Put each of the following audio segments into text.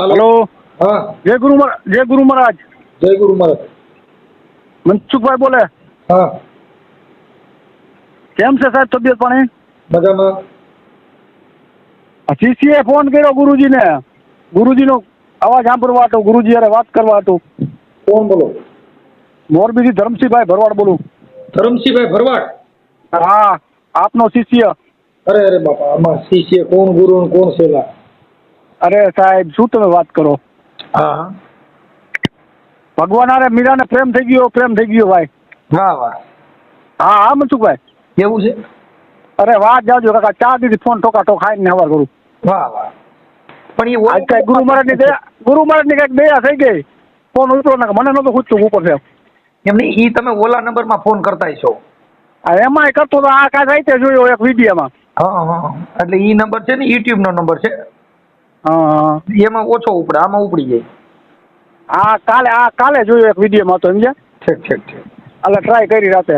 Hello. હા. જય ગુરુ જય ગુરુ મહારાજ. જય ગુરુ મહારાજ. મનસુખભાઈ બોલે. હા. કેમ છે સાહેબ તબિયત પાણી? મજામાં. શિષ્યએ ફોન કર્યો ગુરુજીને. ગુરુજીનો અવાજ સાંભળવા હતો. ગુરુજી અરે વાત કરવા હતું. કોણ બોલો? મોરબીથી ધરમસિંહભાઈ ભરવાડ બોલું. ધરમસિંહભાઈ ભરવાડ? હા આપનો શિષ્ય અરે અરે બાપા આમાં શિષ્ય કોણ ગુરુ કોણ સેલા? અરે સાહેબ શું તમે વાત કરો? હા. ભગવાન મીરા મીરાને પ્રેમ થઈ ગયો પ્રેમ થઈ ગયો ભાઈ. વાહ વાહ. હા હા મનસુખભાઈ. કેવું છે? અરે વાત જાજો કાકા ચાર દીધી ફોન ટોકા ટોક ખાઈને હવાર કરું. વાહ વાહ. પણ એ આજ કઈ ગુરુ મહારાજની દયા ગુરુ મહારાજની કંઈક દયા થઈ ગઈ. ફોન ઉતરો ને મને નતો ખૂટતું ઉપર છે એમને ઈ તમે ઓલા નંબરમાં ફોન કરતા છો. આ એમાંય કરતો તો આ કાંઈ રાઈતે જોયો એક વિડીયોમાં. હા હા. એટલે ઈ નંબર છે ને યુટ્યુબ નો નંબર છે? એમાં ઓછો ઉપડે આમાં ઉપડી જાય. આ કાલે આ કાલે જોયું એક વિડીયોમાં તો સમજ્યા? ઠીક ઠીક ઠીક. એટલે ટ્રાય કરી રાતે.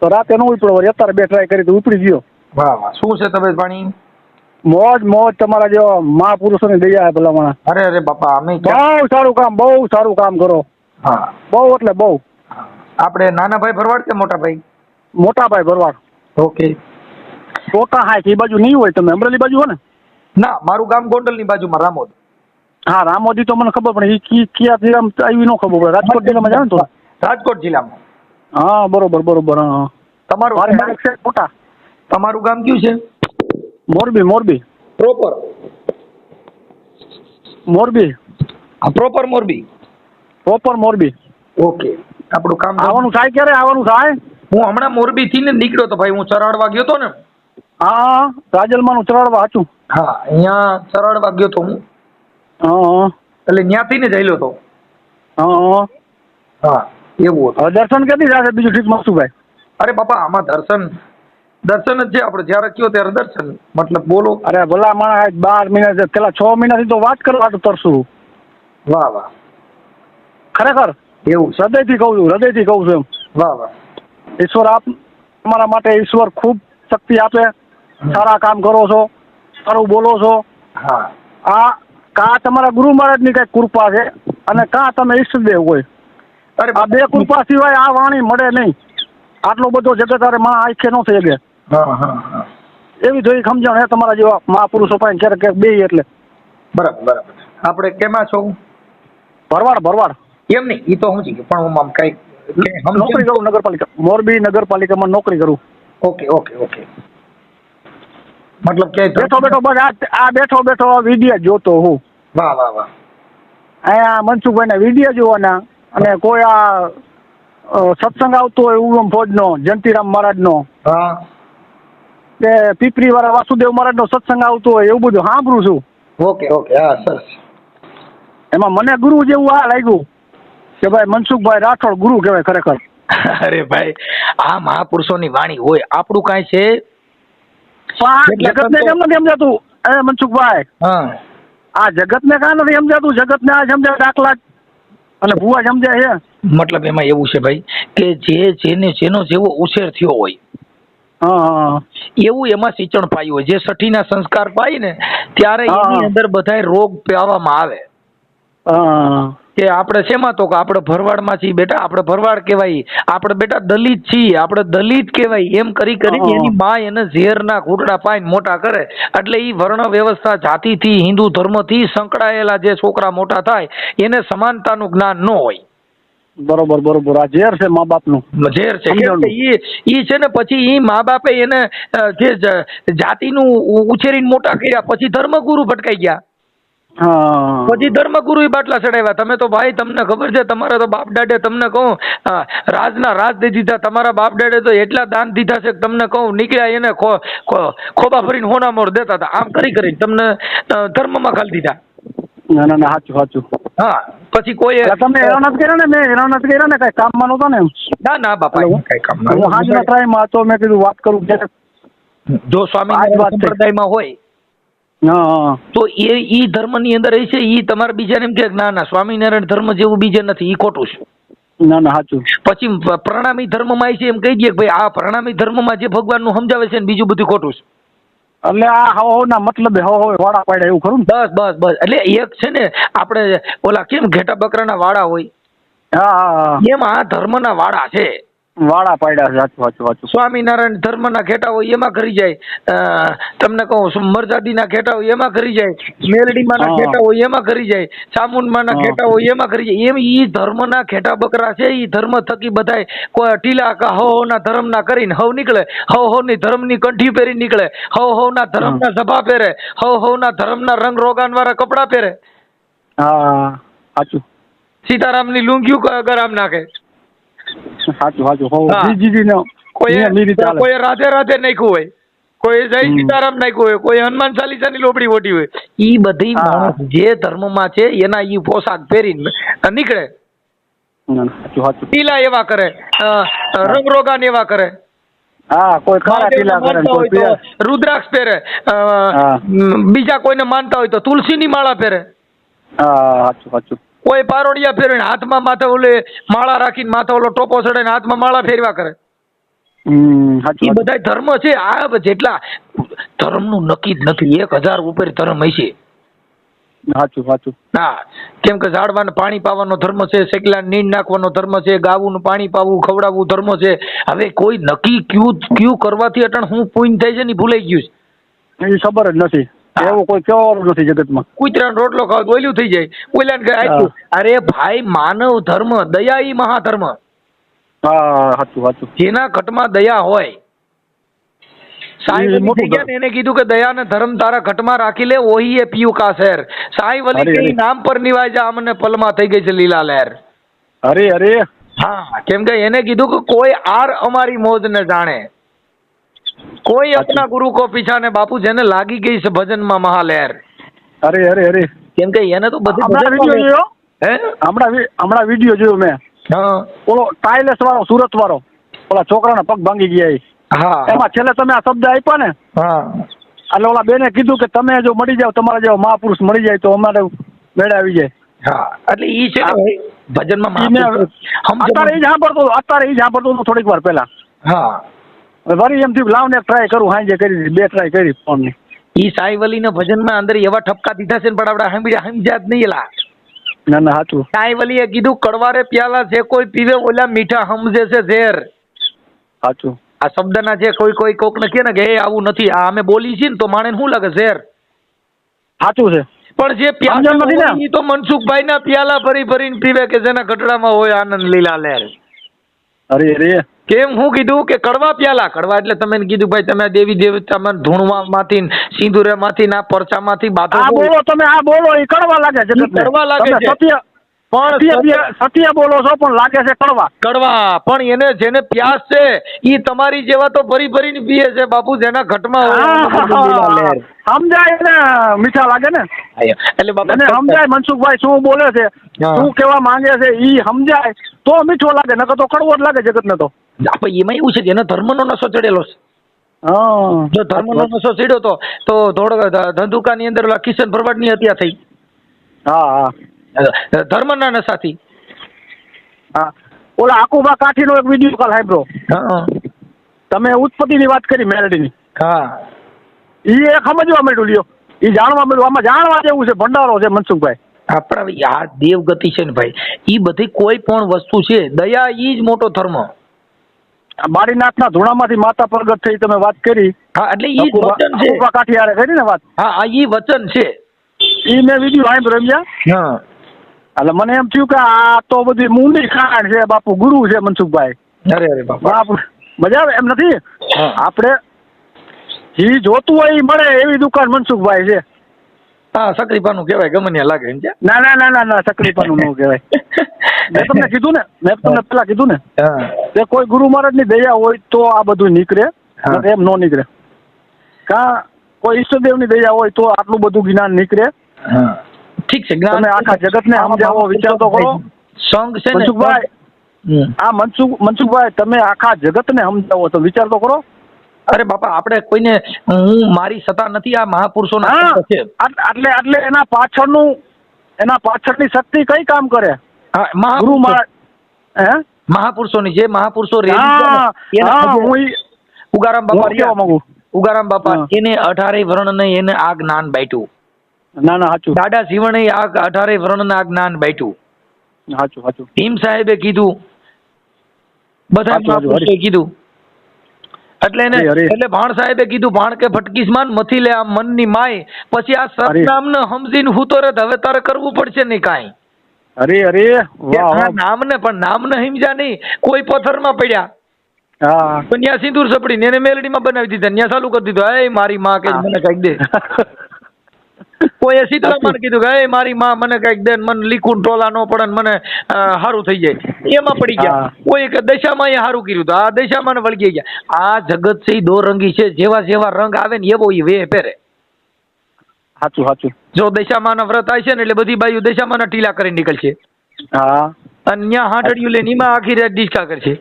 તો રાતે નો ઉપડો વળી અત્યારે બે ટ્રાય કરી તો ઉપડી ગયો. વાહ વાહ. શું છે તબિયત પાણી? મોજ મોજ તમારા જેવા મહાપુરુષોની દયા ભલા મને અરે અરે બાપા અમે બહુ સારું કામ બહુ સારું કામ કરો. હા. બહુ એટલે બહુ. આપણે નાના ભાઈ ભરવાડ કે મોટા ભાઈ? મોટા ભાઈ ભરવાડ. ઓકે ટોટા હાય એ બાજુ નહીં હોય તમે અમરેલી બાજુ હો ને? ના મારું ગામ ગોંડલની બાજુમાં રામોદ. હા રામોદી તો મને ખબર પણ એ કી જિલ્લામાં આવી ન ખબર પડે. રાજકોટ જિલ્લામાં જાણ તો? રાજકોટ જિલ્લામાં. હા બરોબર બરોબર હા. તમારું મોટા. તમારું ગામ કયું છે? મોરબી મોરબી. પ્રોપર. મોરબી. હા proper Morbi? Proper Morbi. Okay. આપણું કામ આવવાનું થાય ક્યારે? આવવાનું થાય? હું હમણાં મોરબી થી ને નીકળ્યો તો ભાઈ હું ચરાડવા ગયો તો ને હા રાજલમાનું ચરાડવા હાચું હા અહીંયા ચરાડવા ગયો તો હું. હા. એટલે ત્યાંથી ને જઈલો તો. હા. હા એવું હતું. દર્શન કેટલી થશે બીજું ઠીક મસ્તુભાઈ અરે બાપા આમાં દર્શન દર્શન જ છે આપણે. જ્યારે કયો ત્યારે દર્શન. મતલબ બોલો. અરે ભલા માણસ બાર મહિના પેલા છ મહિનાથી તો વાત કરવા તો તરશું. વાહ વાહ. ખરેખર? એવું. હૃદયથી કહું છું હૃદયથી કહું છું એમ. વાહ વાહ. ઈશ્વર આપ તમારા માટે ઈશ્વર ખૂબ શક્તિ આપે. સારા કામ કરો છો સારું બોલો છો. આ કા તમારા ગુરુ મહારાજની કઈ કૃપા છે અને કા તમે ઈષ્ટદેવ હોય? અરે આ બે કૃપા સિવાય આ વાણી મળે નહીં. આટલો બધો જગત અરે માં આંખે નો થઈ હા એવી જોઈ સમજણ હે તમારા જેવા મહાપુરુષો પાસે ક્યારેક ક્યારેક બે એટલે. બરાબર બરાબર. આપણે કેમાં છો? ભરવાડ ભરવાડ. એમ નહીં એ તો સમજી ગયો પણ હું આમ કઈ નોકરી કરું નગરપાલિકા મોરબી નગરપાલિકામાં નોકરી કરું. Okay okay okay. મતલબ કે બેઠો બેઠો બસ આ બેઠો બેઠો વીડિયો જોતો હું. વાહ વાહ વાહ. અહીંયા મનસુખભાઈના વીડિયો જોવાના અને કોઈ આ સત્સંગ આવતો હોય ઉગમ ફોજનો જયંતિરામ મહારાજનો મહારાજ કે પીપરી વાળા વાસુદેવ મહારાજ નો સત્સંગ આવતો હોય એવું બધું સાંભળું છું. Okay okay. હા સરસ. એમાં મને ગુરુ જેવું આ લાગ્યું કે ભાઈ મનસુખભાઈ રાઠોડ ગુરુ કહેવાય ખરેખર. અરે ભાઈ આ મહાપુરુષોની વાણી હોય. આપણું કાંઈ છે પણ આ એટલે કેમ નથી સમજાતું? એ મનસુખભાઈ. હા. આ જગતને કાં નથી સમજાતું? જગતને આ સમજાય દાખલા અને ભુવા સમજાય છે. મતલબ એમાં એવું છે ભાઈ કે જે જેને જેનો જેવો ઉછેર થયો હોય એવું એમાં સિંચણ પાયું હોય. જે સઠીના સંસ્કાર પાય ને ત્યારે એની અંદર બધાય રોગ પાવામાં આવે. હા. કે આપણે શેમાં તો કે આપણે ભરવાડમાં છીએ બેટા આપણે ભરવાડ કહેવાય. આપણે બેટા દલિત છીએ આપણે દલિત કહેવાય. એમ કરી કરી એની મા એને ઝેરના ઘૂંટડા પાઈને મોટા કરે. એટલે એ વર્ણ વ્યવસ્થા જાતિથી હિન્દુ ધર્મથી સંકળાયેલા જે છોકરા મોટા થાય એને સમાનતાનું જ્ઞાન ન હોય. બરોબર બરોબર. આ ઝેર છે મા બાપનું. ઝેર છે. એ ઈ છે ને પછી ઈ મા બાપે એને જે જાતિનું ઉછેરીને મોટા કર્યા પછી ધર્મગુરુ ભટકાઈ ગયા. પછી ધર્મગુરુ બાટલા ચડાવ્યા. તમે તો ભાઈ તમને ખબર છે તમારા તો બાપ દાડે તમને કહું રાજના રાજ દઈ દીધા. તમારા બાપ દાડે તો એટલા દાન દીધા છે તમને કહું નીકળ્યા એને ખોબા ફરીને હોના મોર દેતા હતા. આમ કરી કરી તમને ધર્મમાં ખાલી દીધા. ના ના ના સાચું સાચું. હા પછી કોઈ તમે હેરાન નથી કર્યા ને મેં હેરાન નથી કર્યા ને કઈ કામમાં નહોતો ને ના ના બાપા હું- કઈ કામ હું હાજના ટ્રાયમાં હતો મેં કીધું વાત કરું જો સ્વામી જ માં સંપ્રદાયમાં હોય તો એ ઈ ધર્મની અંદર એ છે ઈ તમારે બીજાને એમ કે ના ના સ્વામિનારાયણ ધર્મ જેવું બીજે નથી ઈ ખોટું છે. ના ના સાચું. પછી પ્રણામી ધર્મમાં છે એમ કહી દઈએ કે ભાઈ આ પ્રણામી ધર્મમાં જે ભગવાનનું સમજાવે છે ને બીજું બધું ખોટું છે. એટલે આ હવ હો ના મતલબ હવ હવ વાળા પાડે એવું ખરું બસ બસ બસ. એટલે એક છે ને આપણે ઓલા કેમ ઘેટા બકરાના વાડા હોય? હા. એમ આ ધર્મના વાડા છે. વાળા પાડ્યા છે સાચું સાચું સાચું. સ્વામિનારાયણ ધર્મના ઘેટા હોય એમાં કરી જાય. તમને કહું મરજાદી ના ઘેટા હોય એમાં કરી જાય. મેલડીમાંના હા. ઘેટા હોય એમાં કરી જાય. ચામુંડમાંના હા. ઘેટા હોય એમાં કરી જાય. એમ ઈ ધર્મના ઘેટા બકરા છે ઈ ધર્મ થકી બધાય કોઈ ટીલા કા હવ ના ધર્મના કરીને હવ નીકળે. હવ હવની ધર્મની કંઠી પહેરી નીકળે. હવ ધર્મ ધર્મના સભા પહેરે. હવ ધર્મ ધર્મના રંગ રોગાન વાળા કપડા પહેરે. હા સાચું. સીતારામની લુંગીયું ગરામ નાખે. સાચું સાચું હો. હા. જી જી જી ને કોઈ કોઈ રાધે રાધે નાખ્યું હોય. કોઈ જય સીતારામ નાખ્યું હોય. કોઈ હનુમાન ચાલીસાની લોબડી ઓઢી હોય. ઈ બધી માણસ જે ધર્મમાં છે એના ઈ પોશાક પહેરીને નીકળે. ના, ના, ટીલા એવા કરે. રંગરોગાન એવા કરે. હા કોઈ કાળા કરે રુદ્રાક્ષ પહેરે. બીજા કોઈને માનતા હોય તો તુલસીની માળા પહેરે. હા સાચું સાચું કોઈ પારોડિયા ફેરવીને હાથમાં માથે ઓલે માળા રાખીને માથે ઓલો ટોપો ચડાઈને હાથમાં માળા ફેરવા કરે. એ બધા ધર્મ છે આ જેટલા ધર્મનું નક્કી જ નથી એક હજાર ઉપર ધર્મ હશે. સાચું સાચું. હા કેમ કે ઝાડવાને પાણી પાવાનો ધર્મ છે શેકલા નીંદ નાખવાનો ધર્મ છે ગાવું પાણી પાવું ખવડાવવું ધર્મ છે. હવે કોઈ નક્કી ક્યુ ક્યુ કરવાથી અટણ હું પૂન થાય છે ને ભૂલાઈ ગયું છે. એ ખબર જ નથી. એવું કોઈ કહેવાનું નથી જગતમાં. કૂતરાનો રોટલો ખાવ ઓલું થઈ જાય. આટલું. અરે ભાઈ માનવ ધર્મ દયા ઈ મહાધર્મ. હા સાચું સાચું. જેના ઘટમાં દયા હોય. સાંઈ વલી ગયા ને એને કીધું કે દયા ને ધર્મ તારા ઘટમાં રાખી લે ઓહી એ પીયું કા શહેર સાંઈ વલી નામ પર નિવાય જા અમને પલમાં થઈ ગઈ છે લીલા લહેર. અરે અરે. હા કેમ કે એને કીધું કે કોઈ આર અમારી મોજ ને જાણે. કોઈ. અપના ગુરુ કો પીછા ને બાપુ જેને લાગી ગઈ છે ભજનમાં મહાલહેર અરે અરે અરે. કેમ કે એને તો બધી હમણાં વીડિયો જોયો? હે? હમણાં હમણાં વીડિયો જોયો મેં. હા. ઓલો ટાઇલેસ વાળો સુરત વાળો. ઓલા છોકરાના પગ ભાંગી ગયા હા. એમાં છેલ્લે તમે આ શબ્દ આપ્યા ને? હા. એટલે ઓલા બેને કીધું કે તમે જો મળી જાવ તમારા જેવો મહાપુરુષ મળી જાય તો અમારે મેળે આવી જાય. હા. એટલે ઈ છે ને ભજનમાં અત્યારે ઈ જ સાંભળતો હતો, અત્યારે ઈ જ સાંભળતો થોડીક વાર પહેલા. હા. વળી એમ થયું લાવને ટ્રાય કરું હાંજે કરી. બે ટ્રાય કરી ફોનની. ઈ સાઈવલી ના ભજનમાં અંદર એવા ઠપકા દીધા છે ને પણ આપણે સાંભળ્યા સમજ્યા જ નહીં એલા. ના ના સાચું સાઈ વલીએ કીધું કડવારે પ્યાલા જે કોઈ પીવે ઓલા મીઠા સમજે છે ઝેર. સાચું આ શબ્દના જે કોઈ કોઈ કોક ને કે ને કે એ આવું નથી આ અમે બોલી છીએ ને તો માણે શું લાગે ઝેર? સાચું છે. પણ જે પ્યાલા ને? તો મનસુખભાઈ ના પ્યાલા ભરી ભરીને પીવે કે જેના ગટડામાં હોય આનંદ લીલા લહેર અરે અરે કેમ હું કીધું કે કડવા પ્યાલા? કડવા એટલે તમે કીધું ભાઈ તમે દેવી દેવતા ધૂણવા માંથી સિંદુરા માંથી ના પરચા માંથી બાતો આ બોલો. તમે આ બોલો એ કડવા લાગે છે કડવા લાગે છે. સત્ય પણ સત્ય બોલો છો પણ લાગે છે કડવા. કડવા. પણ એને જેને પ્યાસ છે ઈ તમારી જેવા તો ભરી ભરીને પીએ છે બાપુ જેના ઘટમાં. સમજાય ને મીઠા લાગે ને. એટલે બાપુ સમજાય મનસુખભાઈ શું બોલે છે. શું કેવા માંગે છે ઈ સમજાય. તો મીઠો લાગે નકર તો કડવો જ લાગે જગત ને તો. આપણે એમાં એવું છે કે એનો ધર્મનો નશો ચડેલો છે. જો ધર્મનો નશો ચડ્યો તો તો થોડો ધંધુકાની અંદર ઓલા કિશન ભરવાડની હત્યા થઈ. હા હા. ધર્મના નશાથી. હા. ઓલા આકુબા કાઠીનો એક વીડિયો કાલ સાંભળ્યો હા. તમે ઉત્પત્તિની વાત કરી મેલડીની હા. એ સમજવા માંડ્યું લ્યો. એ જાણવા મળ્યું આમાં જાણવા જેવું છે ભંડારો છે મનસુખભાઈ. આપણા આ દેવગતિ છે ને ભાઈ. ઈ બધી કોઈ પણ વસ્તુ છે દયા એ જ મોટો ધર્મ. બારીનાથના ધૂણામાંથી માતા પ્રગટ થઈ તમે વાત કરી. હા એટલે ઈ જ વચન છે. કૃપા કાઠિયારે કરી ને વાત? હા આ ઈ વચન છે. ઈ મેં વીડિયો સાંભળ્યો રમ્યા હા. એટલે મને એમ થયું કે આ તો બધી મૂંડી ખાણ છે બાપુ ગુરુ છે મનસુખભાઈ. અરે અરે બાપા. મજા આવે એમ નથી. આપણે ઈ જોતું હોય ઈ મળે એવી દુકાન મનસુખભાઈ છે. હા સકરીપાનું કહેવાય ગમે ત્યાં લાગે સમજ્યા? ના ના ના ના ના તકલીફનું ન કહેવાય. મેં તમને કીધું ને મેં તમને પેલા કીધું ને કે કોઈ ગુરુ મહારાજની દયા હોય તો આ બધું નીકળે એમ નો નીકળે. કા કોઈ ઈષ્ટદેવની દયા હોય તો આટલું બધું જ્ઞાન નીકળે. ઠીક છે જ્ઞાન તમે આખા જગતને સમજાવો, વિચાર તો કરો. સંઘ છે ને મનસુખભાઈ આ મનસુખ મનસુખભાઈ તમે આખા જગતને સમજાવો તો વિચાર તો કરો. અરે બાપા આપણે કોઈને હું મારી સત્તા નથી આ મહાપુરુષો ના એટલે એટલે એના પાછળનું એના પાછળની શક્તિ કઈ કામ કરે? મહાપુરુષો. હે? મહાપુરુષોની જે મહાપુરુષો હા ઉગારામ બાપા માંગુ? ઉગારામ બાપા એને અઢારે વર્ણ ને એને આ જ્ઞાન બાટ્યું ના ના સાચું. દાદા શિવણે આ અઢારે વર્ણ ને જ્ઞાન બાટ્યું સાચું સાચું. ભીમ સાહેબે કીધું. બધા સાચું, કીધું. એટલે એને. એટલે ભાણ સાહેબે કીધું ભાણ કે ભટકીસમાન મથી લે આ મનની માય. પછી આ સતનામ ને સમજીને હું તો રે હવે તારે કરવું પડશે નહીં કાંઈ. અરે અરે વાહ વાહ. નામને પણ નામને સમજ્યા નહીં. કોઈ પથ્થરમાં પડ્યા. હા. પણ ત્યાં સિંદૂર સપડી એને મેલડીમાં બનાવી દીધા. ત્યાં ચાલુ કરી દીધું. એ મારી માં કે મને કંઈક દે. કોઈએ મને કીધું કે એ મારી માં મને કંઈક દે મને લીખું ટોલા ન પડે ને મને સારું હારું થઈ જાય. એમાં પડી ગયા. કોઈ કે દશામાં એ હારું કર્યું તો આ દશામાં ને વળગી ગયા. આ જગત છે દોરંગી દો રંગી છે. જેવા જેવા રંગ આવે ને એવો એ વે પહેરે. સાચું સાચું. જો દશામાના વ્રત થાય છે ને એટલે બધી બાઈઓ દશામાના ટીલા કરી નીકળશે. હા. અને ત્યાં હાંડડિયું લઈને એમાં આખી રાત ડિસ્કા કરશે.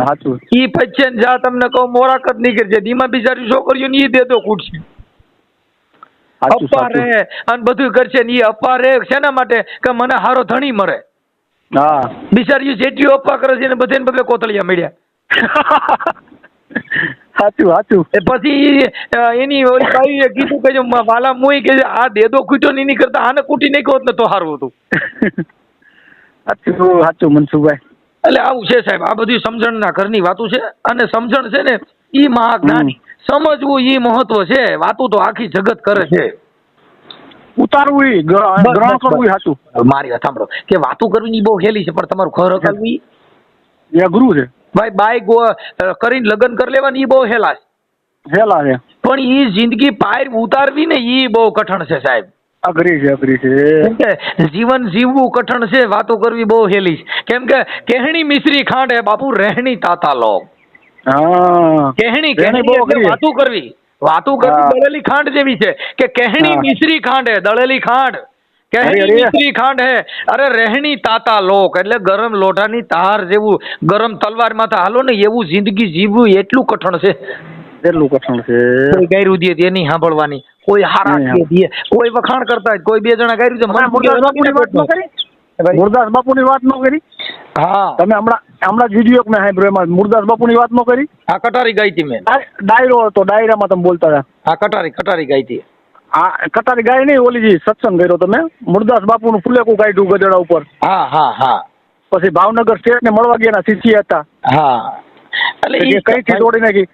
સાચું. ઈ પછી જા તમને કહું મોરાકત નીકળશે ધીમા બિચારી છોકરીઓ ને ઈ દેતો કૂટશે અપારે. અને બધું કરશે ને ઈ અપારે. શેના માટે? કે મને હારો ધણી મળે હા. બિચારી જેટલી અપા કરે છે ને બધે બદલે કોતળિયા મળ્યા. સાચું સાચું. એ પછી એની ઓલી બાઈએ કીધું કે વાલા મુઈ કે આ દેદો કૂટ્યો ને એની કરતા આને કૂટી નહીં હોત ને તો સારું હતું. સાચું સાચું મનસુખભાઈ. એટલે આવું છે સાહેબ. આ બધી સમજણના ઘરની વાતો છે અને સમજણ છે ને ઈ મહાજ્ઞાન. સમજવું ઈ મહત્વ છે. વાતું તો આખી જગત કરે છે. ઉતારવું ઈ ગ્રહણ કરવું સાચું મારી વાત સાંભળો. કે વાતું કરવી બહુ હેલી છે પણ તમારું ઘર ઈ? એ અઘરું છે. ભાઈ બાય કરીને લગ્ન કરી લેવાની ઈ બહુ હેલા છે હેલા છે પણ ઈ જિંદગી પાર ઉતારવી ને ઈ બહુ કઠણ છે સાહેબ. અઘરી છે અઘરી છે. જીવન જીવવું કઠણ છે વાતો કરવી બહુ હેલી છે કેમ કે કેહણી મિશ્રી ખાંડ હે બાપુ રહેણી તાતા લો. હા. કેહણી રહેણી બહુ વાતું કરવી. વાતો કરવી દળેલી ખાંડ જેવી છે કે કેહણી મિશ્રી ખાંડ દળેલી ખાંડ. અરે. ખાંડ હે. અરે રહેણી તાતા લોક એટલે ગરમ લોઢાની તાર જેવું ગરમ તલવાર માથે હાલો ને એવું જિંદગી જીવવું એટલું કઠણ છે. એટલું કઠણ છે. કોઈ ગાયરું દે એની સાંભળવાની. કોઈ હારા દે કોઈ વખાણ કરતા હોય કોઈ બે જણા ગાયરું છે. બાપુની વાત ન કરી? મુરદાસ બાપુ ની વાત ન કરી? હા. તમે હમણાં હમણાં જ વીડિયો મેં સાંભળ્યો એમાં. મુરદાસ બાપુની વાત ન કરી? હા કટારી ગાઈ હતી મેં. ડાયરો હતો ડાયરામાં તમે બોલતા હતા. હા કટારી કટારી ગાઈ હતી. આ કટારી ગાય નહીં ઓલી જે સત્સંગ કર્યો તમે. મુરદાસ બાપુનું ફુલેકું કાઢ્યું ગધેડા ઉપર. હા હા હા. પછી ભાવનગર સ્ટેટ ને મળવા ગયા શિષ્ય હતા. હા. એટલે એ ઈ કઈ થી તોડી નાખી.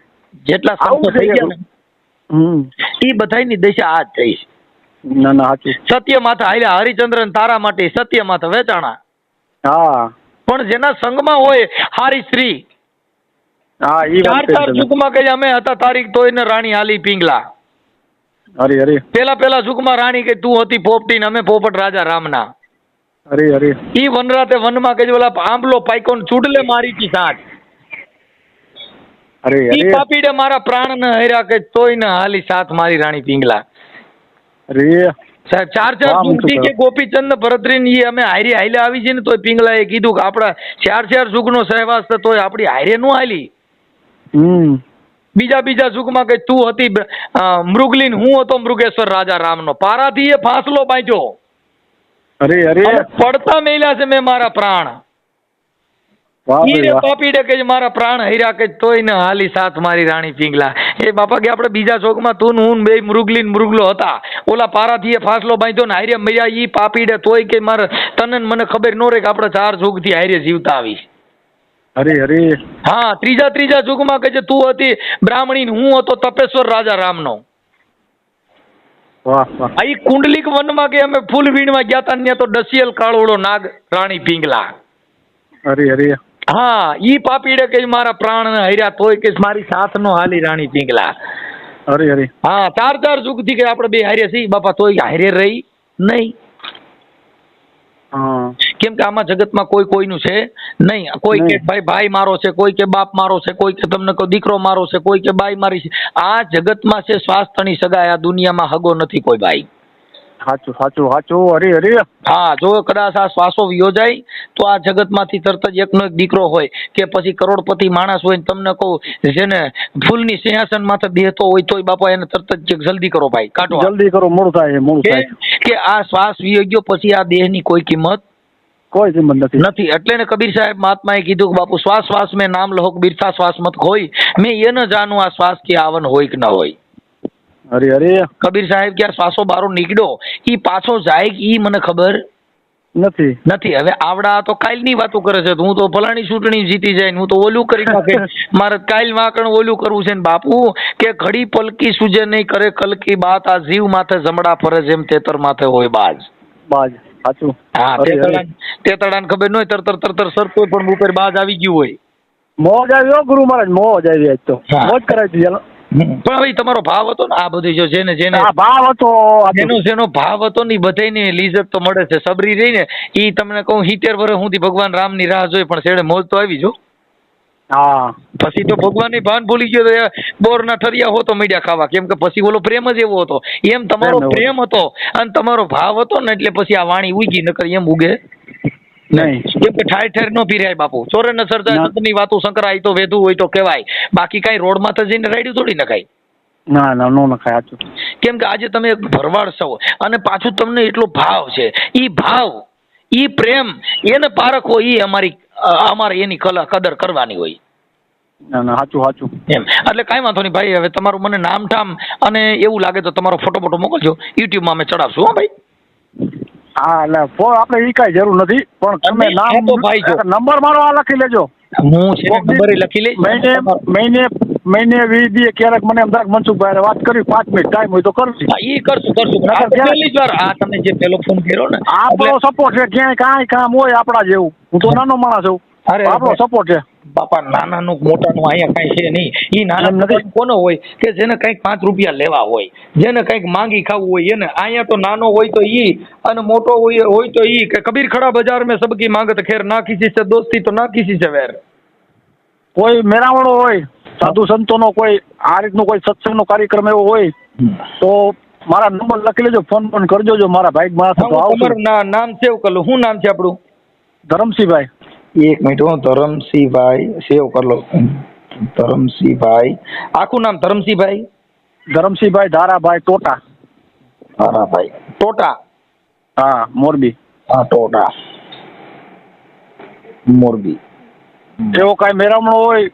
જેટલા આવું થઈ ગયા હમ. એ બધાની દશા આ થઈ. ના ના સાચી. સત્ય માથા હાલ્યા હરિચંદ્રન તારા માટે સત્ય માથા વેચાણા. હા. પણ જેના સંગમાં હોય હારી સ્ત્રી. હા ઈ ચાર ચાર તમે. કઈ અમે હતા તારીખ તો એને રાણી હાલી પિંગલા. હરી હરી. પેલા પેલા સુખમાં રાણી કે તું હતી પોપટી ને અમે પોપટ રાજા રામના. હરી હરી. ઈ વનરાતે વનમાં કે ઓલા આંબલો પાઈકો ચૂડલે મારી કી સાથ અરે ઈ પાપીડે મારા પ્રાણ ને હર્યા કે તોય ને હાલી સાથ મારી રાણી પિંગલા. અરે સાહેબ ચાર ચાર યુગથી કે ગોપીચંદ ને ભરતરીને ઈ અમે હારી હાલે આવી છે ને તોય પિંગલાએ કીધું કે આપડા ચાર ચાર નો સહેવાસ તોય આપડી હારે નો હાલી. હમ. બીજા બીજા યુગમાં કે તું હતી મૃગલીન હું હતો મૃગેશ્વર રાજા રામનો. પારાથી એ ફાંસલો બાંધ્યો. અરે અરે. પડતા મેલ્યા છે મેં મારા પ્રાણ. વાહ ઈ પાપીડે કે મારા પ્રાણ હર્યા કે તોય ને હાલી સાથ મારી રાણી પિંગલા એ બાપા કે આપણે બીજા ચોકમાં તું હું બે મૃગલીન મૃગલો હતા. ઓલા પારાથી એ ફાંસલો બાંધ્યો ને હારે મર્યા ઈ પાપીડે તોય કે મારે તને મને ખબર નો રહે કે આપણે ચારથી હારે જીવતા આવી હરી અરે હા ત્રીજા ત્રીજા યુગમાં કે જે તું હતી બ્રાહ્મણી ને હું હતો તપેશ્વર રાજા રામનો. વાહ વાહ. આ ઈ કુંડલિક વનમાં કે અમે ફૂલ વીણવા ગયા તા ને ત્યાં તો ડસિયલ કાળોળો નાગ રાણી પિંગલા અરે અરે હા ઈ પાપીડે કે મારા પ્રાણ ને હર્યા તોય કે મારી સાથ નો હાલી રાણી પિંગલા અરે અરે હા ચાર ચાર યુગથી કે આપણે બે હારે છીએ બાપા તોય હારે રહી નહીં. હા. કેમ કે આમાં જગતમાં કોઈ કોઈનું છે નહીં. કોઈ કે ભાઈ ભાઈ મારો છે કોઈ કે બાપ મારો છે કોઈ કે તમને કોઈ દીકરો મારો છે કોઈ કે બાઈ મારી છે. આ જગતમાં છે સ્વાસ્થ્યની સગાઈ આ દુનિયામાં હગો નથી કોઈ ભાઈ સાચું સાચું સાચું. હરી હરી હા જો કદાચ આ શ્વાસો યોજાય તો આ જગતમાંથી તરત જ એકનો એક દીકરો હોય કે પછી કરોડપતિ માણસ હોય તમને કહું જેને ફૂલની સિંહાસન માથે બેહતો હોય તોય બાપા એને તરત જ જલ્દી કરો ભાઈ કાઢો જલ્દી કરો મૂળ થાય મૂળ કે થાય કે આ શ્વાસ વિયો ગયો પછી આ દેહની કોઈ કિંમત કોઈ સંબંધ નથી. નથી. એટલે ને કબીર સાહેબ મહાત્માએ કીધું કે બાપુ શ્વાસ શ્વાસ મેં નામ લહો બીરથા શ્વાસ મત ખોઈ. મેં એ ન જાણું આ શ્વાસ કે આવન હોય કે ન હોય. અરે અરે. કબીર સાહેબ ક્યારે શ્વાસો બારો નીકળ્યો? ઈ પાછો જાય કે ઈ મને ખબર નથી. નથી. હવે આવડા તો કાલની વાતો કરે છે. તો હું તો ફલાણી ચૂંટણી જીતી જાય હું તો ઓલું કરી નાખે. મારે કાલ વાંકણ ઓલું કરવું છે ને બાપુ કે ઘડી પલકી સુજે નહીં કરે કલકી બાત આ જીવ માથે જમડા ફરે જેમ તેતર માથે હોય બાજ. બાજ. સાચું. હા અરે, અરે. તેતરડાને તેતરડાને ખબર ન હોય તરતર તરતર સરતો પણ ઉપર બાજ આવી ગયું હોય. મોજ આવ્યો ગુરુ મહારાજ મોજ આવી આજ તો. મોજ કરાવી દીધી પણ હવે તમારો ભાવ હતો ને આ બધું જો જેને જેને ભાવ હતો જેનો જેનો ભાવ હતો ને બધાને લીઝત તો મળે છે. સબરી રહી ને એ તમને કહું સિત્તેર વર્ષ સુધી ભગવાન રામની રાહ જોઈ પણ છેડે મોજ તો આવી જો હા. પછી તો ભગવાનની ભાન ભૂલી ગયો તો બોરના ઠરિયા હો તો મીડિયા ખાવા. કેમ કે પછી ઓલો પ્રેમ જ એવો હતો. એમ તમારો પ્રેમ હતો અને તમારો ભાવ હતો ને એટલે પછી આ વાણી ઉગી નકર એમ ઉગે. નહીં. કેમ કે ઠાર ઠાર નો પીરાય બાપુ. ચોરે ન સરતા ના. વાતો સંકરાય તો વેધું હોય તો કહેવાય. બાકી કાંઈ રોડમાં તો જઈને રાડ્યું થોડી નખાય. ના ના નો નખાય આચું કેમ કે આજે તમે ભરવાડ છો અને પાછું તમને એટલો ભાવ છે. ઈ ભાવ ઈ પ્રેમ એને પારખો ઈ અમારી અમારે એની કલા કદર કરવાની હોય. ના ના સાચું સાચું એમ. એટલે કાંઈ વાંધો નહીં ભાઈ હવે તમારું મને નામ ઠામ અને એવું લાગે તો તમારો ફોટો ફોટો મોકલજો. યુટ્યુબમાં અમે ચડાવશું હો ભાઈ. હા એટલે ફોન આપણે એ કઈ જરૂર નથી પણ તમે નામ ભાઈ જો. નંબર મારો આ લખી લેજો. હું છે ને લખી લઈ મહિને મહિને મહિને વી દીએ ક્યારેક મને કે મનસુખભાઈ વાત કરી પાંચ મિનિટ ટાઈમ હોય તો કરશું એ ઈ કરશું કરશું. પહેલી જ વાર આ તમે જે પેલો ફોન કર્યો ને આપણો સપોર્ટ છે ક્યાંય કાંઈ કામ હોય આપણા જેવું. હું તો નાનો માણસ છું. આપણો સપોર્ટ છે. બાપા નાનાનું મોટાનું અહીંયા કાંઈ છે નહીં. એ નાના કોનો હોય કે જેને કંઈક પાંચ રૂપિયા લેવા હોય જેને કંઈક માંગી ખાવું હોય એને અહીંયા તો નાનો હોય તો ઈ અને મોટો હોય હોય તો ઈ કે કબીર ખડા બજાર મેં સબકી માંગત ખેર ના કિસી છે દોસ્તી તો ના ખીસી છે વેર. કોઈ મેળાવડો હોય સાધુ સંતોનો કોઈ આ રીતનો કોઈ સત્સંગનો કાર્યક્રમ એવો હોય તો મારા નંબર લખી લેજો ફોન ફોન કરજો જો મારા ભાઈ મારા ના- નામ સેવ કરી. શું નામ છે આપણું? ધરમસિંહભાઈ. એક મિનિટ હું ધરમસિંહભાઈ સેવ કરી ધરમસિંહભાઈ આખું નામ ધરમસિંહભાઈ ધરમસિંહભાઈ ધારાભાઈ ટોટા ધારાભાઈ ટોટા હા મોરબી હા ટોટા મોરબી એવો કઈ મેરામણો હોય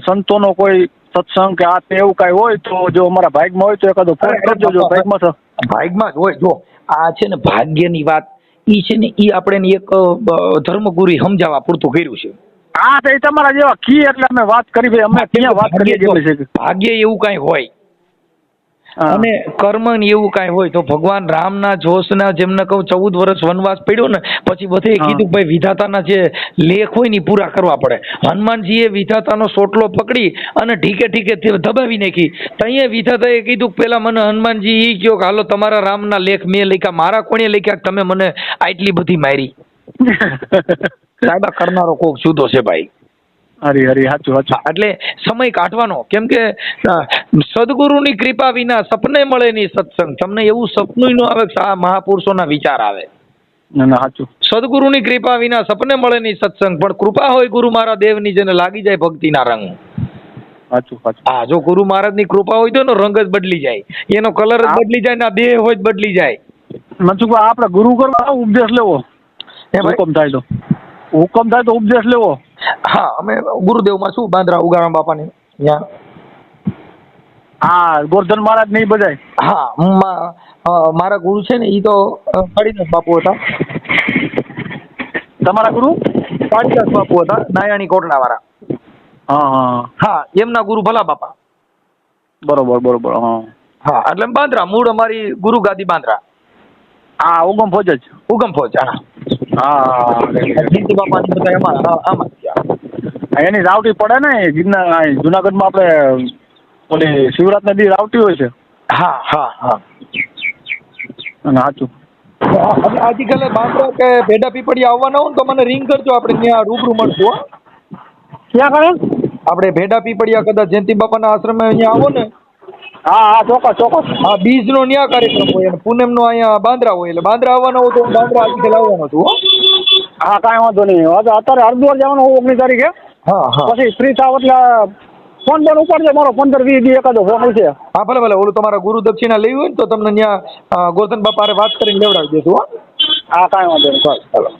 સંતોનો કોઈ સત્સંગ કે આ તે એવું કઈ હોય તો જો અમારા ભાગમાં હોય તો એકાદો ફોન કરજો જો. ભાગમાં છે. ભાગ્યમાં જ હોય. જો આ છે ને ભાગ્યની વાત. ઈ છે ને ઈ આપણે એક ધર્મગુરુ સમજાવવા પૂરતું કર્યું છે હા તો એ તમારા જેવા કી એટલે અમે વાત કરી ભાઈ અમે ક્યાં વાત કરીએ ભાગ્ય એવું કાંઈ હોય. અને કર્મ ને એવું કાંઈ હોય તો ભગવાન રામના જોશના જેમને કહું ચૌદ વર્ષ વનવાસ પડ્યો ને પછી બધે કીધું ભાઈ વિધાતાના જે લેખ હોય ને પૂરા કરવા પડે. હનુમાનજીએ વિધાતાનો સોટલો પકડી અને ઢીકે ઢીકે તે દબાવી નાખી. તઈએ વિધાતાએ કીધું કે પેલા મને હનુમાનજી એ કયો કે હાલો તમારા રામના લેખ મેં લખ્યા મારા કોણે લખ્યા તમે મને આટલી બધી મારી. સાહેબ કરનારો કોક જુદો છે ભાઈ. હરી હરી સાચું સાચું એટલે સમય કાઢવાનો. કેમ કે સદગુરુની કૃપા વિના સપને મળે નહીં સત્સંગ. તમને એવું સપનું ન આવે આ મહાપુરુષોના વિચાર આવે. સાચું સદગુરુની કૃપા વિના સપને મળે નહીં સત્સંગ. પણ કૃપા હોય ગુરુ મારા દેવની જેને લાગી જાય ભક્તિના રંગ. હા જો ગુરુ મહારાજની કૃપા હોય તો એનો રંગ જ બદલી જાય. એનો કલર જ બદલી જાય ને આ દેહ હોય જ બદલી જાય. આપણે ગુરુ કરવા ઉપદેશ લેવો. એમ થાય તો? હુકમ થાય તો ઉપદેશ લેવો. હા અમે ગુરુદેવમાં શું બાંદ્રા ઉગારામ બાપાની ત્યાં હા ગોરધન મહારાજ નહીં બધાય. હા મારા ગુરુ છે ને એ તો કાળીદાસ બાપુ હતા. તમારા ગુરુ? કાળીદાસ બાપુ હતા નાયાણી કોટડાવાળા હા હા. હા એમના ગુરુ ભલા બાપા. બરોબર બરોબર હા. હા એટલે બાંદ્રા મૂળ અમારી ગુરુ ગાદી બાંદ્રા. હા ઉગમ ફોજ જ. ઉગમ ફોજ હા. હા જીતુ બાપાની બધા અમારા હા, આમાં. એની રાવટી પડે ને ગિરનાર અહીં જુનાગઢમાં આપણે ઓલી શિવરાતના દી રાવટી હોય છે. હા હા હા. અને સાચું હવે આજકાલે બાંદ્રા કે ભેડા પીપળિયા આવવાના હોય ને તો મને રિંગ કરજો આપણે ત્યાં રૂબરૂ મળશું હો. ક્યાં કરે? આપણે ભેડા પીપળિયા કદાચ જયંતિ બાપાના આશ્રમે અહીંયા આવો ને. હા હા ચોક્કસ ચોક્કસ. હા બીજનો ન્યા કાર્યક્રમ હોય અને પૂનમનો અહીંયા બાંદ્રા હોય એટલે બાંદ્રા આવવાનો હોય તો હું બાંદ્રા આજકાલ લાવવાનો છું હો. હા કાંઈ વાંધો નહીં. હવે અત્યારે હરિદ્વાર જવાનું હોય ઓગણીસ તારીખે. હા હા. પછી ફ્રી થાવ એટલે ફોન પણ ઉપાડજો મારો પંદર વીસ દી એકાદો ફોન છે હા ભલે ભલે. ઓલું તમારા ગુરુ દક્ષિણા લેવી હોય ને તો તમને ત્યાં ગોરધન બાપારે વાત કરીને લેવડાવી દેશું હો. હા કાંઈ વાંધો નહીં. ચાલો.